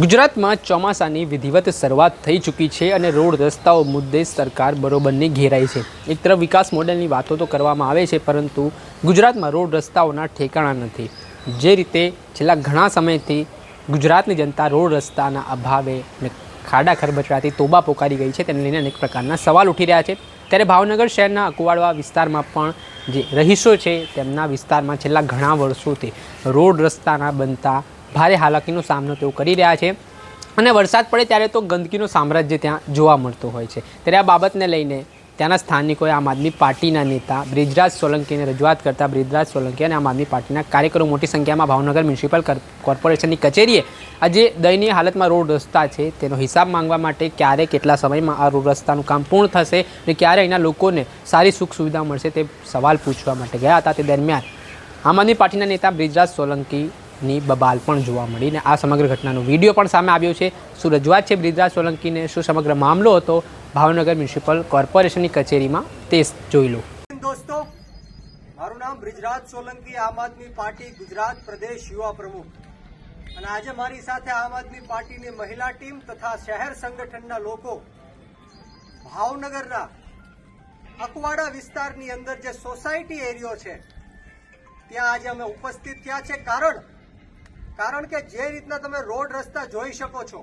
ગુજરાતમાં ચોમાસાની વિધિવત શરૂઆત થઈ ચૂકી છે અને રોડ રસ્તાઓ મુદ્દે સરકાર બરોબરની ઘેરાઈ છે. એક તરફ વિકાસ મોડેલની વાતો તો કરવામાં આવે છે, પરંતુ ગુજરાતમાં રોડ રસ્તાઓના ઠેકાણા નથી. જે રીતે છેલ્લા ઘણા સમયથી ગુજરાતની જનતા રોડ રસ્તાના અભાવે અને ખાડા ખરબચડાથી તોબા પોકારી ગઈ છે, તેને લઈને અનેક પ્રકારના સવાલ ઉઠી રહ્યા છે. ત્યારે ભાવનગર શહેરના અકવાડવા વિસ્તારમાં પણ જે રહીશો છે, તેમના વિસ્તારમાં છેલ્લા ઘણા વર્ષોથી રોડ રસ્તાના બનતા ભારે હાલાકીનો સામનો તેઓ કરી રહ્યા છે. અને વરસાદ પડે ત્યારે તો ગંદકીનું સામ્રાજ્ય ત્યાં જોવા મળતું હોય છે. ત્યારે આ બાબતને લઈને ત્યાંના સ્થાનિકોએ આમ આદમી પાર્ટીના નેતા બ્રિજરાજ સોલંકીને રજૂઆત કરતા બ્રિજરાજ સોલંકી અને આમ આદમી પાર્ટીના કાર્યકરો મોટી સંખ્યામાં ભાવનગર મ્યુનિસિપલ કોર્પોરેશનની કચેરીએ આજે દયનીય હાલતમાં રોડ રસ્તા છે. તેનો હિસાબ માંગવા માટે ક્યારે કેટલા સમયમાં આ રોડ રસ્તાનું કામ પૂર્ણ થશે અને ક્યારે અહીંના લોકોને સારી સુખ સુવિધા મળશે તે સવાલ પૂછવા માટે ગયા હતા. તે દરમિયાન આમ આદમી પાર્ટીના નેતા બ્રિજરાજ સોલંકીની બબાલ પણ જોવા મળી ને આ સમગ્ર ઘટનાનો વીડિયો પણ સામે આવ્યો છે. શું રજૂઆત છે બ્રિજરાજ સોલંકીને શું સમગ્ર મામલો હતો? ભાવનગર મ્યુનિસિપલ કોર્પોરેશનની કચેરીમાં તે જોઈ લો. દોસ્તો, મારું નામ બ્રિજરાજ સોલંકી, આમ આદમી પાર્ટી ગુજરાત પ્રદેશ યુવા પ્રમુખ. અને આજે મારી સાથે આમ આદમી પાર્ટીની મહિલા ટીમ તથા શહેર સંગઠનના લોકો ભાવનગરના અકવાડા વિસ્તારની અંદર જે સોસાયટી એરિયો છે, ત્યાં આજે અમે ઉપસ્થિત થયા છે. કારણ કારણ કે જે રીતના તમે રોડ રસ્તા જોઈ શકો છો,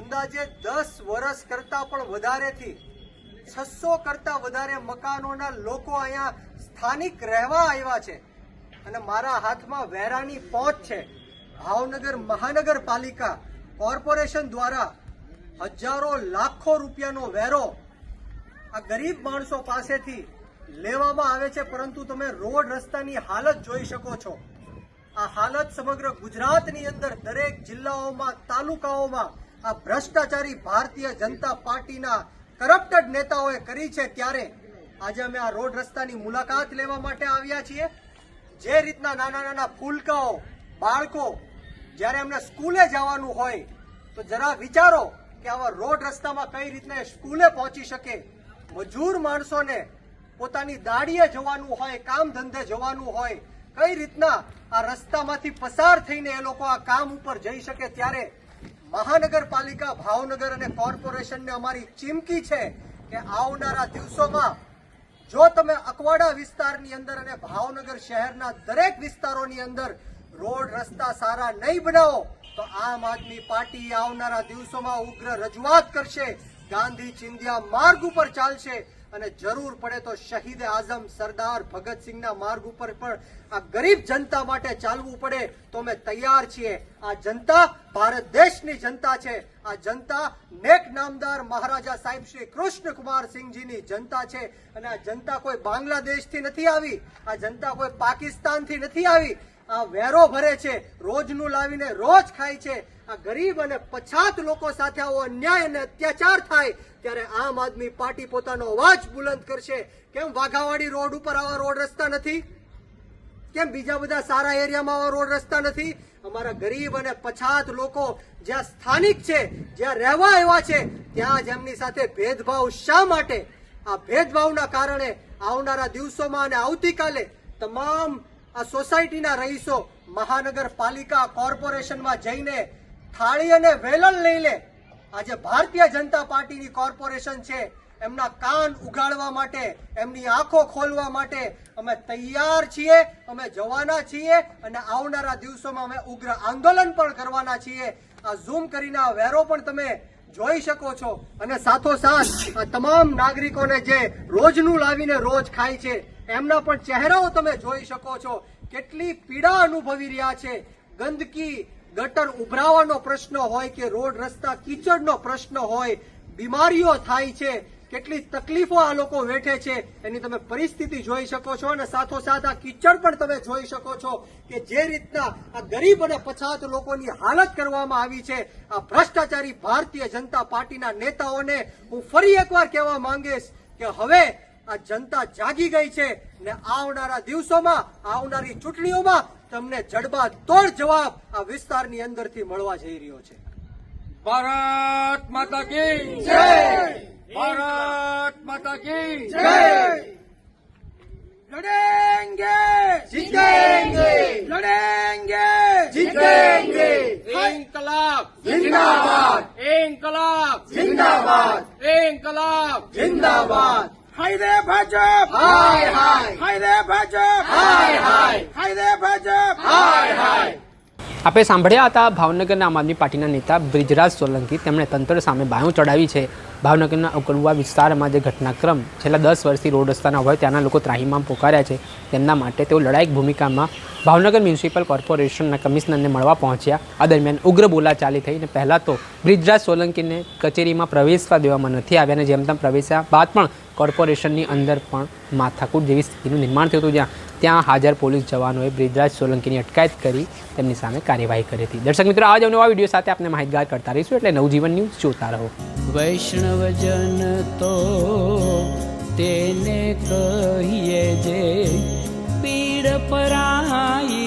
અંદાજે દસ વર્ષ કરતા પણ વધારેથી, છસો કરતા વધારે મકાનોના લોકો અહીંયા સ્થાનિક રહેવા આવ્યા છે. અને મારા હાથમાં વેરાની પહોંચ છે. ભાવનગર મહાનગરપાલિકા કોર્પોરેશન દ્વારા હજારો લાખો રૂપિયાનો વેરો આ ગરીબ માણસો પાસેથી લેવામાં આવે છે, પરંતુ તમે રોડ રસ્તાની હાલત જોઈ શકો છો. આ હાલત સમગ્ર ગુજરાતની અંદર દરેક જિલ્લાઓમાં, તાલુકાઓમાં આ ભ્રષ્ટાચારી ભારતીય જનતા પાર્ટીના કરપ્ટેડ નેતાઓએ કરી છે ત્યારે આજે અમે આ રોડ રસ્તાની મુલાકાત લેવા માટે આવ્યા છીએ. જે રીતના નાના નાના ફૂલકાઓ, બાળકો જ્યારે એમને સ્કૂલે જવાનું હોય, તો જરા વિચારો કે આવા રોડ રસ્તામાં કઈ રીતના સ્કૂલે પહોંચી શકે. મજૂર માણસોને પોતાની દાડીએ જવાનું હોય, કામ ધંધે જવાનું હોય કઈ રીતના આ રસ્તામાંથી પસાર થઈને એ લોકો આ કામ ઉપર જઈ શકે ત્યારે મહાનગરપાલિકા, ભાવનગર અને કોર્પોરેશનને અમારી ચીમકી છે કે આવનારા દિવસોમાં જો તમે અકવાડા વિસ્તારની અંદર અને ભાવનગર શહેરના દરેક વિસ્તારોની અંદર રોડ રસ્તા સારા નહીં બનાવો, તો આમ આદમી પાર્ટી આવનારા દિવસોમાં ઉગ્ર રજૂઆત કરશે ગાંધી ચિંધ્યા માર્ગ ઉપર ચાલશે અને જરૂર પડે તો શહીદ આઝમ સરદાર ભગતસિંહના માર્ગ ઉપર પણ આ ગરીબ જનતા માટે ચાલવું પડે તો અમે તૈયાર છીએ. આ જનતા ભારત દેશની જનતા છે. આ જનતા નેક નામદાર મહારાજા સાહેબ શ્રી કૃષ્ણ કુમાર સિંહજીની જનતા છે. અને આ જનતા કોઈ બાંગ્લાદેશથી નથી આવી, આ જનતા કોઈ પાકિસ્તાનથી નથી આવી આ વેરો ભરે છે, રોજનું લાવીને રોજ ખાય છે. આ ગરીબ અને પછાત લોકો સાથે આવો અન્યાય અને અત્યાચાર થાય ત્યારે આમ આદમી પાર્ટી પોતાનો અવાજ બુલંદ કરશે. કેમ વાઘાવાડી રોડ ઉપર આવા રોડ રસ્તા નથી? કેમ બીજા બધા સારા એરિયામાં આવા રોડ રસ્તા નથી? અમારા ગરીબ અને પછાત લોકો જ્યાં સ્થાનિક છે, જ્યાં રહેવા એવા છે, ત્યાં જ એમની સાથે ભેદભાવ શા માટે? આ ભેદભાવના કારણે આવનારા દિવસોમાં અને આવતીકાલે તમામ આ સોસાયટીના રહીશો મહાનગરપાલિકા કોર્પોરેશનમાં જઈને થાળી અને વેલણ લઈ લે. આજે ભારતીય જનતા પાર્ટીની કોર્પોરેશન છે. એમના કાન ઉગાડવા માટે, એમની આંખો ખોલવા માટે અમે તૈયાર છીએ, અમે જવાના છીએ અને આવનારા દિવસોમાં અમે ઉગ્ર આંદોલન પણ કરવાના છીએ. આ ઝૂમ કરીને આ વેરો પણ તમે જોઈ શકો છો. અને સાથોસાથ આ તમામ નાગરિકોને જે રોજનું લાવીને રોજ ખાય છે એમના પણ ચહેરાઓ તમે જોઈ શકો છો. કેટલી પીડા અનુભવી રહ્યા છે. ગંદકી, ગટર ઉભરાવાનો પ્રશ્ન હોય કે રોડ, રસ્તા કીચડનો પ્રશ્ન હોય, બીમારીઓ થાય છે. કેટલી તકલીફો આ લોકો વેઠે છે. એની તમે પરિસ્થિતિ જોઈ શકો છો અને સાથોસાથ આ કીચડ પણ તમે જોઈ શકો છો કે જે રીતના આ ગરીબ અને પછાત લોકોની હાલત કરવામાં આવી છે. આ ભ્રષ્ટાચારી ભારતીય જનતા પાર્ટીના નેતાઓને હું ફરી એકવાર કહેવા માંગીશ કે હવે આ જનતા જાગી ગઈ છે ને આવનારા દિવસોમાં આવનારી ચૂંટણીઓમાં તમને જડબા તોડ જવાબ આ વિસ્તારની અંદરથી મળવા જઈ રહ્યો છે. ભારત માતા કી જય! ભારત માતા કી જય! લડેંગે! જીતેંગે! લડેંગે! જીતેંગે! ઇન્કલાબ! જિંદાબાદ! ઇન્કલાબ! જિંદાબાદ! ઇન્કલાબ! જિંદાબાદ! હાય રે ભાજપ હાય હાય હાય રે ભાજપ હાય હાય હાય રે ભાજપ હાય હાય આપણે સાંભળ્યા હતા ભાવનગરના આમ આદમી પાર્ટીના નેતા બ્રિજરાજ સોલંકી. તેમણે તંત્ર સામે બાયું ચડાવી છે. ભાવનગરના અકડુવા વિસ્તારમાં જે ઘટનાક્રમ છેલ્લા દસ વર્ષથી રોડ રસ્તાના હોય ત્યાંના લોકો ત્રાહીમામ પોકાર્યા છે. તેમના માટે તેઓ લડાયક ભૂમિકામાં ભાવનગર મ્યુનિસિપલ કોર્પોરેશનના કમિશનરને મળવા પહોંચ્યા. આ દરમિયાન ઉગ્ર બોલાચાલી થઈ અને પહેલાં તો બ્રિજરાજ સોલંકીને કચેરીમાં પ્રવેશવા દેવામાં નથી આવ્યા અને જેમ તેમ પ્રવેશ્યા બાદ પણ કોર્પોરેશનની અંદર પણ માથાકૂટ જેવી સ્થિતિનું નિર્માણ થયું હતું જ્યાં ત્યાં હાજર પોલીસ જવાનોએ બ્રિજરાજ સોલંકીની અટકાયત કરી તેમની સામે કાર્યવાહી કરી હતી. દર્શક મિત્રો, આજે નવા વીડિયો સાથે આપણે માહિતગાર કરતા રહીશું. એટલે નવજીવન ન્યૂઝ જોતા રહો. વૈષ્ણવજન તો તેને કહીએ જે પીડ પરાઈ